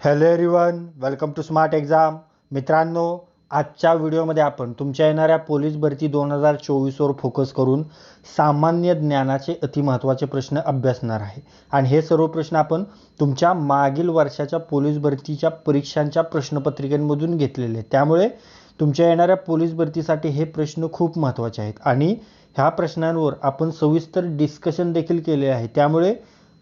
Hello everyone welcome to smart exam मित्रांनो आजच्या व्हिडिओमध्ये आपण तुमच्या येणाऱ्या पोलीस भरती दोन हजार चोवीसवर फोकस करून सामान्य ज्ञानाचे अतिमहत्त्वाचे प्रश्न अभ्यासणार आहे. आणि हे सर्व प्रश्न आपण तुमच्या मागील वर्षाच्या पोलीस भरतीच्या परीक्षांच्या प्रश्नपत्रिकेमधून घेतलेले आहेत. त्यामुळे तुमच्या येणाऱ्या पोलीस भरतीसाठी हे प्रश्न खूप महत्त्वाचे आहेत. आणि ह्या प्रश्नांवर आपण सविस्तर डिस्कशन देखील केले आहे. त्यामुळे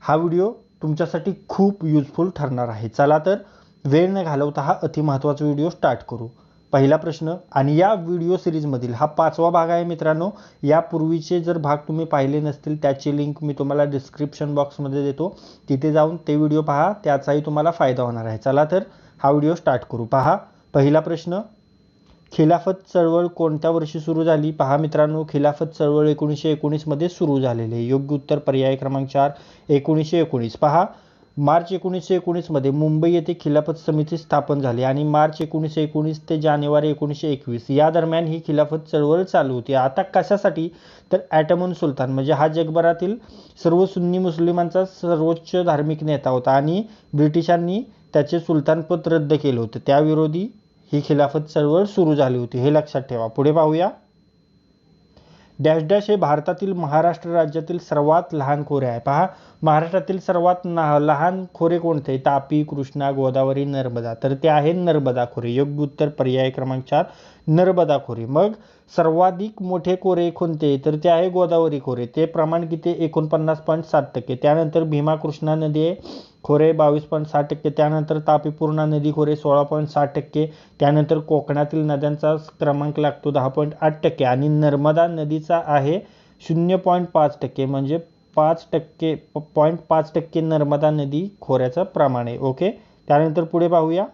हा व्हिडिओ तुमच्यासाठी खूप युजफुल ठरणार आहे. चला तर वेळ न घालवता हा अतिमहत्त्वाचा व्हिडिओ स्टार्ट करू. पहिला प्रश्न आणि या व्हिडिओ सिरीजमधील हा पाचवा भाग आहे मित्रांनो. यापूर्वीचे जर भाग तुम्ही पाहिले नसतील त्याची लिंक मी तुम्हाला डिस्क्रिप्शन बॉक्समध्ये देतो. तिथे जाऊन ते व्हिडिओ पहा त्याचाही तुम्हाला फायदा होणार आहे. चला तर हा व्हिडिओ स्टार्ट करू. पहा पहिला प्रश्न खिलाफत चळवळ कोणत्या वर्षी सुरू झाली? पहा मित्रांनो खिलाफत चळवळ एकोणीसशे एकोणीसमध्ये सुरू झालेली आहे. योग्य उत्तर पर्याय क्रमांक चार एकोणीसशे एकोणीस. पहा मार्च एकोणीसशे एकोणीसमध्ये मुंबई येथे खिलाफत समिती स्थापन झाली आणि मार्च एकोणीसशे एकोणीस ते जानेवारी एकोणीसशे एकवीस या दरम्यान ही खिलाफत चळवळ चालू होती. आता कशासाठी? तर ॲटमन सुलतान म्हणजे हा जगभरातील सर्व सुन्नी मुस्लिमांचा सर्वोच्च धार्मिक नेता होता आणि ब्रिटिशांनी त्याचे सुलतानपद रद्द केलं होतं. त्याविरोधी ही खिलाफत चळवळ सुरू झाली होती. हे लक्षात ठेवा. पुढे पाहूया. डॅश डॅश हे भारतातील महाराष्ट्र राज्यातील सर्वात लहान खोरे आहे. पहा महाराष्ट्रातील सर्वात लहान खोरे कोणते? तापी कृष्णा गोदावरी नर्मदा. तर ते आहे नर्मदा खोरे. योग्य उत्तर पर्याय क्रमांक चार नर्मदा खोरे. मग सर्वाधिक मोठे खोरे कोणते? तर ते आहे गोदावरी खोरे. ते प्रमाण किती? एकोणपन्नास पॉईंट सात टक्के. त्यानंतर भीमा कृष्णा नदी आहे खोरे बावीस पॉईंट साठ टक्के. त्यानंतर तापी पूर्णा नदी खोरे सोळा पॉईंट साठ टक्के. त्यानंतर कोकणातील नद्यांचा क्रमांक लागतो दहा पॉईंट आठ टक्के. आणि नर्मदा नदीचा आहे शून्य पॉईंट पाच टक्के. म्हणजे पाच टक्के पॉईंट पाच टक्के नर्मदा नदी खोऱ्याचं प्रमाण आहे. ओके त्यानंतर पुढे पाहूया.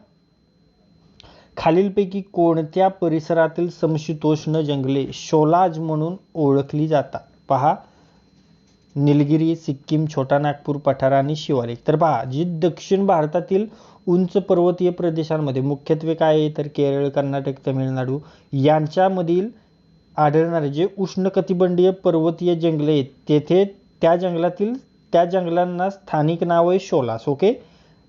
खालीलपैकी कोणत्या परिसरातील समशीतोष्ण जंगले शोलाज म्हणून ओळखली जातात? पहा. निलगिरी सिक्कीम छोटा नागपूर पठार आणि शिवालिक तर पहा जी दक्षिण भारतातील उंच पर्वतीय प्रदेशांमध्ये मुख्यत्वे काय आहे? तर केरळ कर्नाटक तमिळनाडू यांच्यामधील आढळणारे जे उष्णकटिबंधीय पर्वतीय जंगले आहेत तेथे त्या जंगलातील त्या जंगलांना स्थानिक नाव आहे शोलास ओके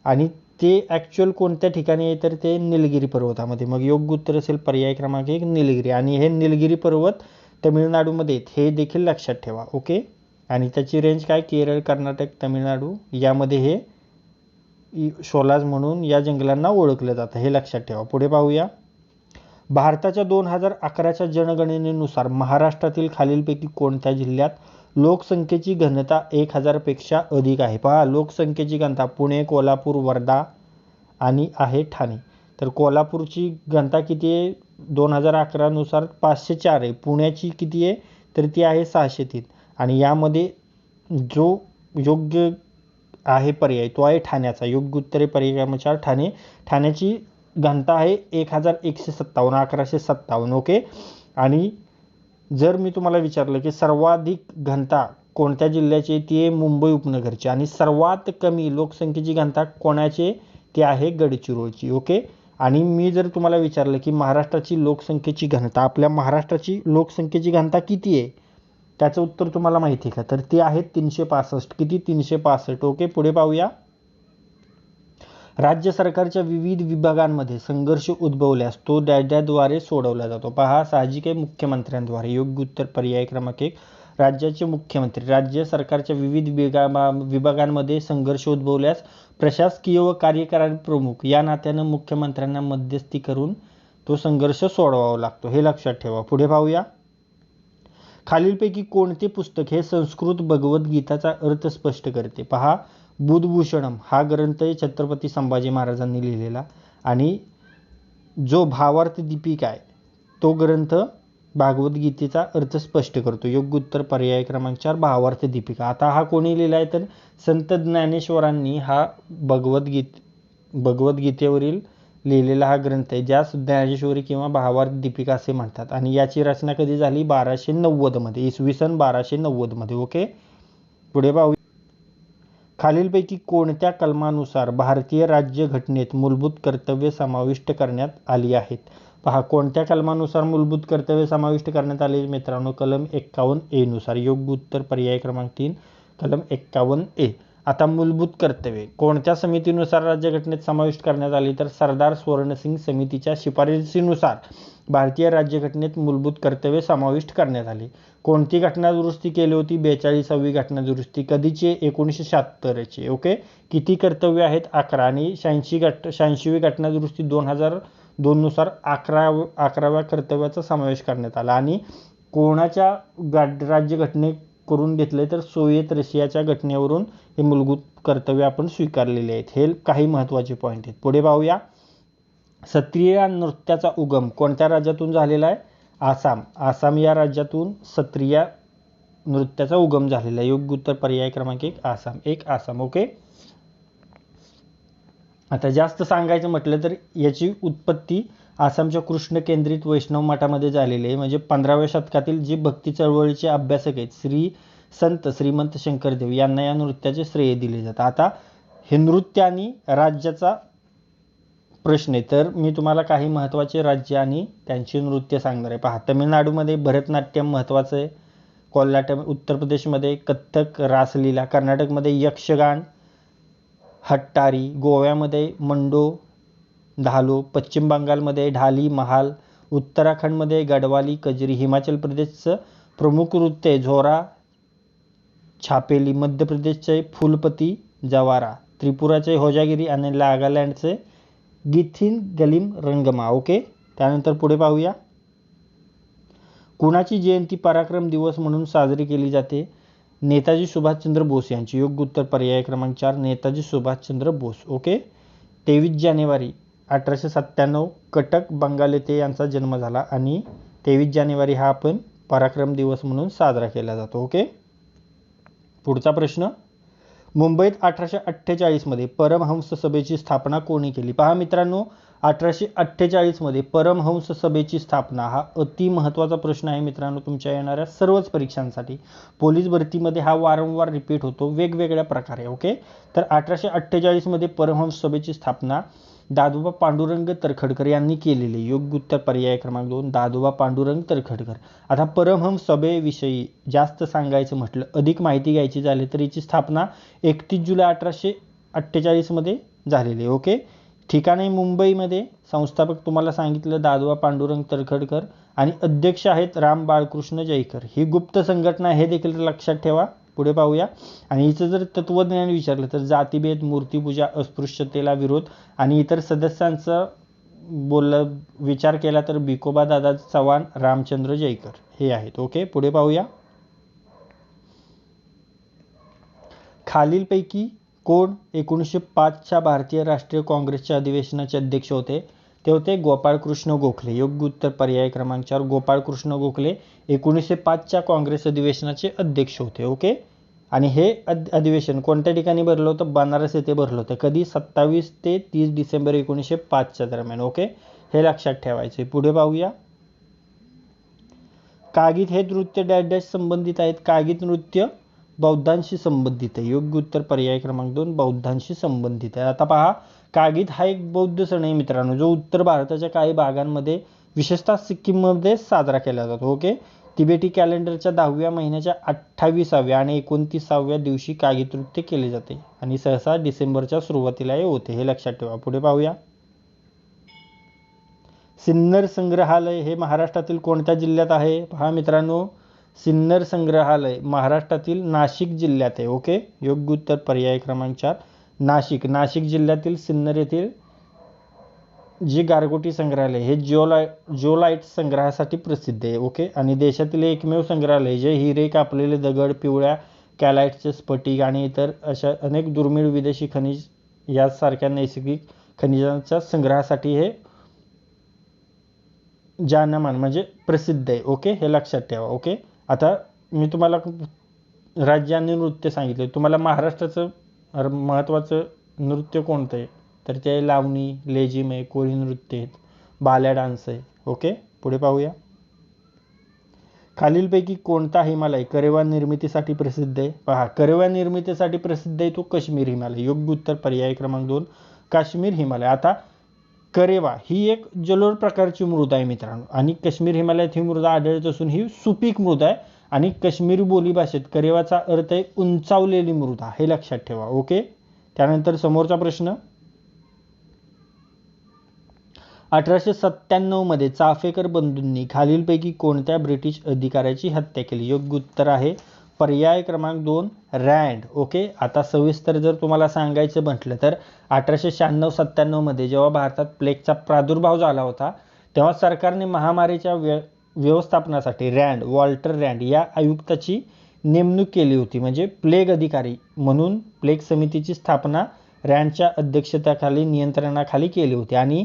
आणि ते ॲक्च्युअल कोणत्या ठिकाणी आहे तर ते निलगिरी पर्वतामध्ये. मग योग्य उत्तर असेल पर्याय क्रमांक एक निलगिरी. आणि हे निलगिरी पर्वत तमिळनाडूमध्ये आहेत. हे देखील लक्षात ठेवा ओके आणि त्याची रेंज काय? केरळ कर्नाटक तमिळनाडू. यामध्ये हे शोलाज म्हणून या जंगलांना ओळखलं जातं. हे लक्षात ठेवा. पुढे पाहूया. भारताच्या दोन हजार अकराच्या जनगणनेनुसार महाराष्ट्रातील खालीलपैकी कोणत्या जिल्ह्यात लोकसंख्येची घनता एक हजारपेक्षा अधिक आहे. पहा लोकसंख्येची घनता पुणे कोल्हापूर वर्धा आणि आहे ठाणे. तर कोल्हापूरची घनता किती आहे? दोन हजार अकरानुसार पाचशे चार आहे. पुण्याची किती आहे? तर ती आहे सहाशे तीन. आणि यामध्ये जो योग्य आहे पर्याय तो आहे ठाण्याचा. योग्य उत्तरे पर्यायानुसार ठाणे. ठाण्याची घनता आहे एक हजार एकशे सत्तावन्न अकराशे सत्तावन्न ओके आणि जर मी तुम्हाला विचारलं की सर्वाधिक घनता कोणत्या जिल्ह्याची ती आहे मुंबई उपनगरची. आणि सर्वात कमी लोकसंख्येची घनता कोणाची ती आहे गडचिरोलीची ओके? आणि मी जर तुम्हाला विचारलं की महाराष्ट्राची लोकसंख्येची घनता आपल्या महाराष्ट्राची लोकसंख्येची घनता किती आहे? त्याचं उत्तर तुम्हाला माहिती आहे का? तर ती आहे तीनशे पासष्ट. किती? तीनशे पासष्ट. ओके पुढे पाहूया. राज्य सरकारच्या विविध विभागांमध्ये संघर्ष उद्भवल्यास तो द्याद्वारे सोडवला जातो. पहा साहजिक आहे मुख्यमंत्र्यांद्वारे. योग्य उत्तर पर्याय क्रमांक एक. राज्याचे मुख्यमंत्री. राज्य सरकारच्या विविध विभागा विभागांमध्ये संघर्ष उद्भवल्यास प्रशासकीय व कार्यकारी प्रमुख या नात्यानं मुख्यमंत्र्यांना मध्यस्थी करून तो संघर्ष सोडवावा लागतो. हे लक्षात ठेवा. पुढे पाहूया. खालीलपैकी कोणते पुस्तक हे संस्कृत भगवद्गीताचा अर्थ स्पष्ट करते? पहा बुधभूषणम हा ग्रंथ छत्रपती संभाजी महाराजांनी लिहिलेला आणि जो भावार्थ दीपिका आहे तो ग्रंथ भागवद्गीतेचा अर्थ स्पष्ट करतो. योग्य उत्तर पर्याय क्रमांक चार भावार्थ दीपिका. आता हा कोणी लिहिला आहे तर संत ज्ञानेश्वरांनी हा भगवद्गीत भगवद्गीतेवरील लिहिलेला हा ग्रंथ आहे ज्यास ज्ञानेश्वरी किंवा भावार्थ दीपिका असे म्हणतात. आणि याची रचना कधी झाली? बाराशे नव्वदमध्ये इसवी सन बाराशे नव्वदमध्ये ओके? पुढे पाहू खालीलपैकी कोणत्या कलमानुसार भारतीय राज्यघटनेत मूलभूत कर्तव्य समाविष्ट करण्यात आली आहेत? पहा कोणत्या कलमानुसार मूलभूत कर्तव्य समाविष्ट करण्यात आले? मित्रांनो कलम एक्कावन्न ए नुसार योग्य उत्तर पर्याय क्रमांक तीन कलम एक्कावन्न ए. आता मूलभूत कर्तव्ये. कोणत्या समितीनुसार राज्यघटनेत समाविष्ट करण्यात आली तर सरदार सुवर्णसिंग समितीच्या शिफारसीनुसार भारतीय राज्यघटनेत मूलभूत कर्तव्ये समाविष्ट करण्यात आली. कोणती घटना दुरुस्ती केली होती? बेचाळीसावी घटना दुरुस्ती कधीची? एकोणीसशे शहात्तरची. ओके? किती कर्तव्य आहेत? अकरा आणि शहाऐंशी घट शहाऐंशीवी घटना दुरुस्ती दोन हजार दोननुसार अकरा अकराव्या कर्तव्याचा समावेश करण्यात आला. आणि कोणाच्या राज्यघटनेत राज्यघटने करून घेतले तर सोवियत रशियाच्या घटनेवरून हे मूलभूत कर्तव्य आपण स्वीकारलेले आहेत. हे काही महत्त्वाचे पॉईंट आहेत. पुढे पाहूया. सत्रिय नृत्याचा उगम कोणत्या राज्यातून झालेला आहे? आसाम. आसाम या राज्यातून सत्रिय नृत्याचा उगम झालेला आहे. योग्य उत्तर पर्याय क्रमांक एक आसाम. एक आसाम. ओके? आता जास्त सांगायचं म्हटलं तर याची उत्पत्ती आसामच्या कृष्ण केंद्रित वैष्णव मठामध्ये झालेले आहे. म्हणजे पंधराव्या शतकातील जे भक्ती चळवळीचे अभ्यासक आहेत श्री संत श्रीमंत शंकरदेव यांना या नृत्याचे श्रेय दिले जातं. आता हे नृत्य आणि राज्याचा प्रश्न आहे. तर मी तुम्हाला काही महत्त्वाचे राज्य आणि त्यांची नृत्य सांगणार आहे. पहा तमिळनाडूमध्ये भरतनाट्यम महत्त्वाचं आहे. कोल्हाटम उत्तर प्रदेशमध्ये कथ्थक रासलीला कर्नाटकमध्ये यक्षगान हट्टारी गोव्यामध्ये मंडो धालो पश्चिम बंगालमध्ये ढाली महाल उत्तराखंडमध्ये गडवाली कजरी हिमाचल प्रदेशचं प्रमुख नृत्य आहे झोरा छापेली मध्य प्रदेशचे फुलपती जवारा त्रिपुराचे होजागिरी आणि नागालँडचे गिथिन गलिम रंगमा. ओके? त्यानंतर पुढे पाहूया. कुणाची जयंती पराक्रम दिवस म्हणून साजरी केली जाते? नेताजी सुभाषचंद्र बोस यांची. योग्य उत्तर पर्याय क्रमांक चार नेताजी सुभाषचंद्र बोस. ओके? तेवीस जानेवारी अठराशे सत्त्याण्णव कटक बंगाल येथे यांचा जन्म झाला आणि तेवीस जानेवारी हा आपण पराक्रम दिवस म्हणून साजरा केला जातो ओके? पुढचा प्रश्न. मुंबईत अठराशे अठ्ठेचाळीसमध्ये परमहंस सभेची स्थापना कोणी केली? पहा मित्रांनो अठराशे अठ्ठेचाळीसमध्ये परमहंस सभेची स्थापना हा अति महत्त्वाचा प्रश्न आहे मित्रांनो तुमच्या येणाऱ्या सर्वच परीक्षांसाठी. पोलीस भरतीमध्ये हा वारंवार रिपीट होतो वेगवेगळ्या प्रकारे ओके? तर अठराशे अठ्ठेचाळीसमध्ये परमहंस सभेची स्थापना दादोबा पांडुरंग तरखडकर यांनी केलेले योग्य उत्तर पर्याय क्रमांक दोन दादोबा पांडुरंग तरखडकर. आता परमहंस सभेविषयी जास्त सांगायचं म्हटलं अधिक माहिती घ्यायची झाली तर याची स्थापना एकतीस जुलै अठराशे अठ्ठेचाळीसमध्ये झालेली आहे. ओके? ठिकाणे मुंबईमध्ये संस्थापक तुम्हाला सांगितलं दादोबा पांडुरंग तरखडकर आणि अध्यक्ष आहेत राम बाळकृष्ण जयकर. ही गुप्त संघटना हे देखील लक्षात ठेवा. पुढे पाहूया. आणि हिचं जर तत्वज्ञान विचारलं तर जातीभेद मूर्तीपूजा अस्पृश्यतेला विरोध आणि इतर सदस्यांचा बोललं विचार केला तर बिकोबा दादा चव्हाण रामचंद्र जयकर. हे आहेत. ओके पुढे पाहूया. खालीलपैकी कोण एकोणीसशे पाचच्या भारतीय राष्ट्रीय काँग्रेसच्या अधिवेशनाचे अध्यक्ष होते? ते होते गोपाळकृष्ण गोखले. योग्य उत्तर पर्याय क्रमांक चार गोपाळकृष्ण गोखले एकोणीसशे पाचच्या काँग्रेस अधिवेशनाचे अध्यक्ष होते. ओके? आणि हे अध अधिवेशन कोणत्या ठिकाणी भरलं होतं? बनारस येथे भरलं होतं. कधी? सत्तावीस ते तीस डिसेंबर एकोणीसशे पाचच्या दरम्यान. ओके? हे लक्षात ठेवायचे पुढे पाहूया. कागित हे नृत्य डॅश डॅश संबंधित आहेत. कागित नृत्य बौद्धांशी संबंधित आहे. योग्य उत्तर पर्याय क्रमांक दोन बौद्धांशी संबंधित आहे. आता पहा. कागित हा एक बौद्ध सण आहे मित्रांनो जो उत्तर भारताच्या काही भागांमध्ये विशेषतः सिक्कीममध्ये साजरा केला जातो. ओके? तिबेटी कॅलेंडरच्या दहाव्या महिन्याच्या अठ्ठावीसाव्या आणि एकोणतीसाव्या दिवशी कागित नृत्य केले जाते आणि सहसा डिसेंबरच्या सुरुवातीला हे होते. हे लक्षात ठेवा. पुढे पाहूया. सिन्नर संग्रहालय हे महाराष्ट्रातील कोणत्या जिल्ह्यात आहे? पहा मित्रांनो. सिन्नर संग्रहालय महाराष्ट्रातील नाशिक जिल्ह्यात आहे. ओके? योग्य उत्तर पर्याय क्रमांक चार. नाशिक. नाशिक जिल्ह्यातील सिन्नर येथील जी गारगोटी संग्रहालय हे जिओलाय जिओलाईट संग्रहासाठी प्रसिद्ध आहे ओके? आणि देशातील एकमेव संग्रहालय जे हिरे कापलेले दगड पिवळ्या कॅलाईटचे स्फटिक आणि इतर अशा अनेक दुर्मिळ विदेशी खनिज यासारख्या नैसर्गिक खनिजांच्या संग्रहासाठी हे जानमान म्हणजे प्रसिद्ध आहे ओके? हे लक्षात ठेवा ओके? आता मी तुम्हाला राज्य आणि नृत्य सांगितले तुम्हाला महाराष्ट्राचं अर महत्त्वाचं नृत्य कोणतं आहे? तर ते लावणी लेझिम आहे कोळी नृत्य आहेत. बाल्या डान्स आहे. ओके? पुढे पाहूया. खालीलपैकी कोणता हिमालय करेवा निर्मितीसाठी प्रसिद्ध आहे? पहा करेवा निर्मितीसाठी प्रसिद्ध आहे तो काश्मीर हिमालय. योग्य उत्तर पर्याय क्रमांक दोन काश्मीर हिमालय. आता करेवा ही एक जलोर प्रकारची मृदा आहे मित्रांनो. आणि काश्मीर हिमालयात ही मृदा आढळत असून ही सुपीक मृदा आहे. आणि काश्मीरी बोलीभाषेत करेवाचा अर्थ आहे उंचावलेली मृदा. हे लक्षात ठेवा. ओके? त्यानंतर समोरचा प्रश्न. अठराशे सत्त्याण्णवमध्ये चाफेकर बंधूंनी खालीलपैकी कोणत्या ब्रिटिश अधिकाऱ्याची हत्या केली? योग्य उत्तर आहे पर्याय क्रमांक दोन रँड. ओके? आता सविस्तर जर तुम्हाला सांगायचं म्हटलं तर अठराशे शहाण्णव सत्त्याण्णवमध्ये जेव्हा भारतात प्लेगचा प्रादुर्भाव झाला होता तेव्हा सरकारने महामारीच्या व्य व्यवस्थापनासाठी रँड वॉल्टर रँड या आयुक्ताची नेमणूक केली होती. म्हणजे प्लेग अधिकारी म्हणून प्लेग समितीची स्थापना रँडच्या अध्यक्षतेखाली नियंत्रणाखाली केली होती. आणि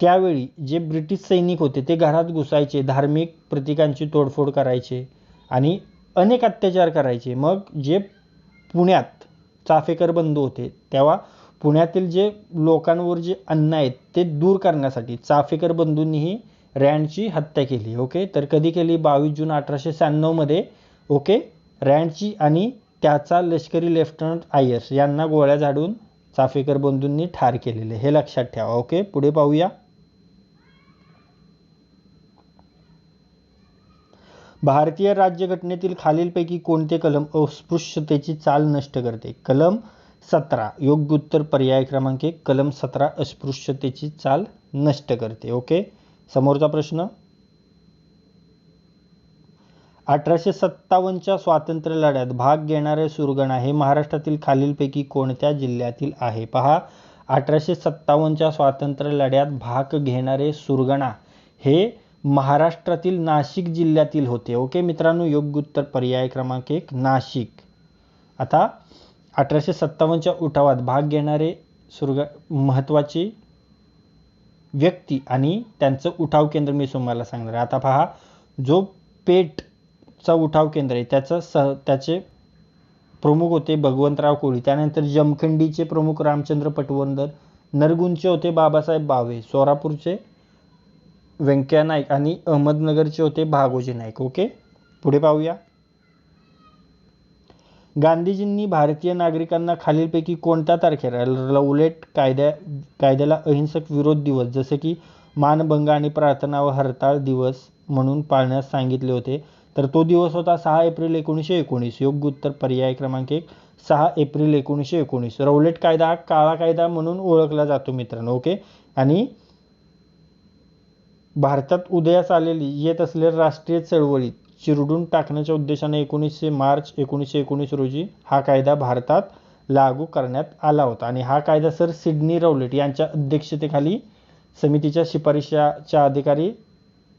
त्यावेळी जे ब्रिटिश सैनिक होते ते घरात घुसायचे धार्मिक प्रतीकांची तोडफोड करायचे आणि अनेक अत्याचार करायचे. मग जे पुण्यात चाफेकर बंधू होते तेव्हा पुण्यातील जे लोकांवर जे अन्याय आहेत ते दूर करण्यासाठी चाफेकर बंधूंनीही रँडची हत्या केली ओके? तर कधी केली? बावीस जून अठराशे शहाण्णवमध्ये ओके? रँडची आणि त्याचा लष्करी लेफ्टनंट आयर्स यांना गोळ्या झाडून चाफेकर बंधूंनी ठार केलेले. हे लक्षात ठेवा ओके? पुढे पाहूया. भारतीय राज्यघटनेतील खालीलपैकी कोणते कलम अस्पृश्यतेची चाल नष्ट करते? कलम सतरा योग्य उत्तर पर्याय क्रमांक एक कलम सतरा अस्पृश्यतेची चाल नष्ट करते ओके? समोरचा प्रश्न. अठराशे सत्तावन्नच्या स्वातंत्र्य लढ्यात भाग घेणारे सुरगणा हे महाराष्ट्रातील खालीलपैकी कोणत्या जिल्ह्यातील आहे? पहा. अठराशे सत्तावन्नच्या स्वातंत्र्य लढ्यात भाग घेणारे सुरगणा हे महाराष्ट्रातील नाशिक जिल्ह्यातील होते. ओके मित्रांनो योग्य उत्तर पर्याय क्रमांक एक नाशिक. आता अठराशे सत्तावन्नच्या उठावात भाग घेणारे सुरग महत्त्वाची व्यक्ती आणि त्यांचं उठाव केंद्र मी तुम्हाला सांगणार आहे. आता पहा जो पेठचा उठाव केंद्र आहे त्याचं सह त्याचे प्रमुख होते भगवंतराव कोळी. त्यानंतर जमखंडीचे प्रमुख रामचंद्र पटवर्धन नरगुंचे होते बाबासाहेब बावे सोरापूरचे व्यंकय्या नाईक आणि अहमदनगरचे होते भागोजी नाईक. ओके? पुढे पाहूया. गांधीजींनी भारतीय नागरिकांना खालीलपैकी कोणत्या तारखेला रौलेट कायद्या कायद्याला अहिंसक विरोध दिवस जसे की मानभंग आणि प्रार्थना व हरताळ दिवस म्हणून पाळण्यास सांगितले होते तर तो दिवस होता सहा एप्रिल एकोणीसशे एकोणीस. योग्य उत्तर पर्याय क्रमांक एक सहा एप्रिल एकोणीसशे एकोणीस. रौलेट कायदा हा काळा कायदा म्हणून ओळखला जातो मित्रांनो ओके? आणि भारतात उदयास आलेली येत असलेल्या राष्ट्रीय चळवळीत चिरडून टाकण्याच्या उद्देशाने एकोणीसशे मार्च एकोणीसशे एकोणीस रोजी हा कायदा भारतात लागू करण्यात आला होता. आणि हा कायदा सर सिडनी रौलेट यांच्या अध्यक्षतेखाली समितीच्या शिफारशाच्या अधिकारी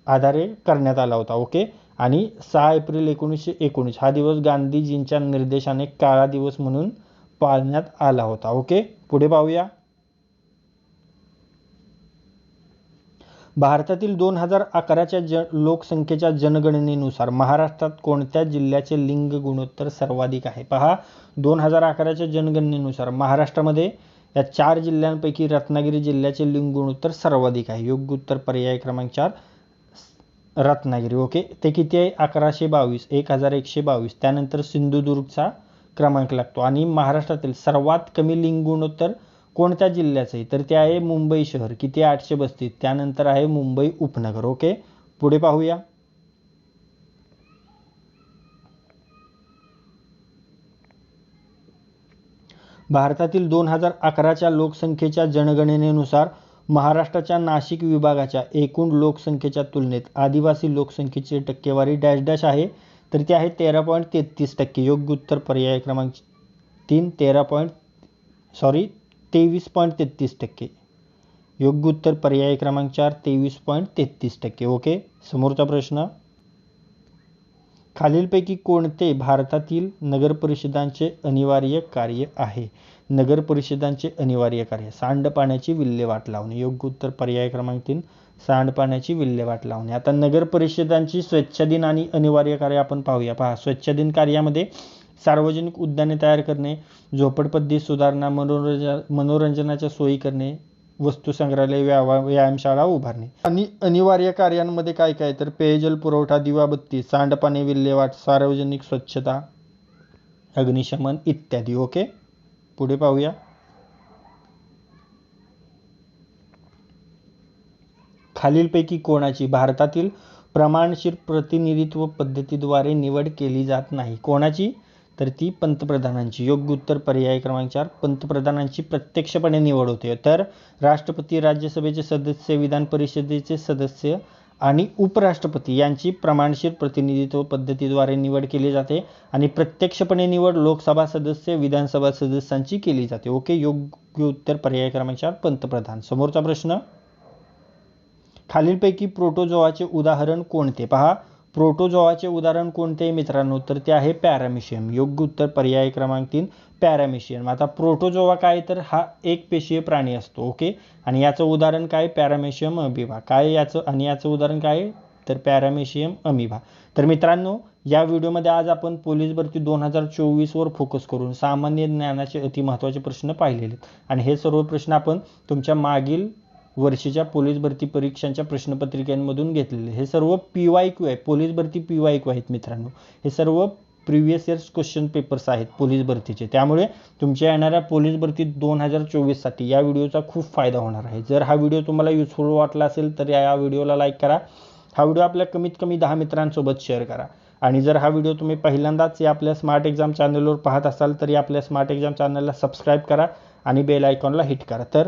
आधारे करण्यात आला होता. ओके? आणि सहा एप्रिल एकोणीसशे एकोणीस हा दिवस गांधीजींच्या निर्देशाने काळा दिवस म्हणून पाळण्यात आला होता. ओके? पुढे पाहूया. भारतातील दोन हजार अकराच्या ज लोकसंख्येच्या जनगणनेनुसार महाराष्ट्रात कोणत्या जिल्ह्याचे लिंग गुणोत्तर सर्वाधिक आहे? पहा दोन हजार अकराच्या जनगणनेनुसार महाराष्ट्रामध्ये या चार जिल्ह्यांपैकी रत्नागिरी जिल्ह्याचे लिंग गुणोत्तर सर्वाधिक आहे. योग्य उत्तर पर्याय क्रमांक चार रत्नागिरी. ओके ते किती आहे? अकराशे बावीस एक हजार एकशे बावीस. त्यानंतर सिंधुदुर्गचा क्रमांक लागतो. आणि महाराष्ट्रातील सर्वात कमी लिंग गुणोत्तर कोणत्या जिल्ह्याचं आहे तर ते आहे मुंबई शहर. किती आठशे बस्तीस. त्यानंतर आहे मुंबई उपनगर. ओके? पुढे पाहूया. भारतातील दोन हजार अकराच्या लोकसंख्येच्या जनगणनेनुसार महाराष्ट्राच्या नाशिक विभागाच्या एकूण लोकसंख्येच्या तुलनेत आदिवासी लोकसंख्येची टक्केवारी डॅश डॅश आहे. तर ती आहे तेरा पॉईंट तेहतीस टक्के. योग्य उत्तर पर्याय क्रमांक तीन तेरा पॉईंट सॉरी तेवीस पॉईंट तेहतीस टक्के. योग्य उत्तर पर्याय क्रमांक चार तेवीस पॉईंट तेहतीस टक्के. ओके? समोरचा प्रश्न. खालीलपैकी कोणते भारतातील नगर परिषदांचे अनिवार्य कार्य आहे? नगर परिषदांचे अनिवार्य कार्य. सांडपाण्याची विल्हेवाट लावणे. योग्य उत्तर पर्याय क्रमांक तीन सांडपाण्याची विल्हेवाट लावणे. आता नगर परिषदांची आणि अनिवार्य कार्य आपण पाहूया. पहा स्वच्छदिन कार्यामध्ये सार्वजनिक उद्याने तयार करणे झोपडपट्टी सुधारणा मनोरंजन मनोरंजनाच्या सोयी करणे वस्तू संग्रहालय व्यावा व्यायामशाळा उभारणे. आणि अनिवार्य कार्यांमध्ये काय काय? तर पेयजल पुरवठा दिवाबत्ती सांडपाणी विल्हेवाट सार्वजनिक स्वच्छता अग्निशमन इत्यादी. ओके? पुढे पाहूया. खालीलपैकी कोणाची? भारतातील प्रमाणशीर प्रतिनिधित्व पद्धतीद्वारे निवड केली जात नाही. कोणाची? तर ती पंतप्रधानांची. योग्य उत्तर पर्याय क्रमांक चार पंतप्रधानांची प्रत्यक्षपणे निवड होते. तर राष्ट्रपती राज्यसभेचे सदस्य विधान परिषदेचे सदस्य आणि उपराष्ट्रपती यांची प्रमाणशीर प्रतिनिधित्व पद्धतीद्वारे निवड केली जाते आणि प्रत्यक्षपणे निवड लोकसभा सदस्य विधानसभा सदस्यांची केली जाते. ओके योग्य उत्तर पर्याय क्रमांक चार पंतप्रधान. समोरचा प्रश्न. खालीलपैकी प्रोटोजोआचे उदाहरण कोणते? पहा. प्रोटोजोआचे उदाहरण कोणते आहे मित्रांनो? तर ते आहे पॅरामिशियम. योग्य उत्तर पर्याय क्रमांक तीन पॅरामिशियम. आता प्रोटोजोआ काय? तर हा एक पेशीय प्राणी असतो ओके? आणि याचं उदाहरण काय? Paramecium amoeba. काय याचं? आणि याचं उदाहरण काय? आहे? तर पॅरामेशियम अमिबा. तर मित्रांनो या व्हिडिओमध्ये आज आपण पोलीस भरती दोन हजार चोवीसवर फोकस करून सामान्य ज्ञानाचे अति महत्त्वाचे प्रश्न पाहिलेले आहेत. आणि हे सर्व प्रश्न आपण तुमच्या मागील वर्षीच्या पोलीस भरती परीक्षांच्या प्रश्नपत्रिकांमधून घेतलेले. हे सर्व पी वाय क्यू आहे. पोलीस भरती पी वाय क्यू आहेत मित्रांनो. हे सर्व प्रिव्हियस इयर्स क्वेश्चन पेपर्स आहेत पोलीस भरतीचे. त्यामुळे तुमच्या येणाऱ्या पोलीस भरती दोन हजार चोवीससाठी या व्हिडिओचा खूप फायदा होणार आहे. जर हा व्हिडिओ तुम्हाला युजफुल वाटला असेल तर या व्हिडिओला लाईक करा. हा व्हिडिओ आपल्या कमीत कमी दहा मित्रांसोबत शेअर करा. आणि जर हा व्हिडिओ तुम्ही पहिल्यांदाच या आपल्या स्मार्ट एक्झाम चॅनलवर पाहत असाल तर या आपल्या स्मार्ट एक्झाम चॅनलला सबस्क्राईब करा आणि बेल आयकॉनला हिट करा. तर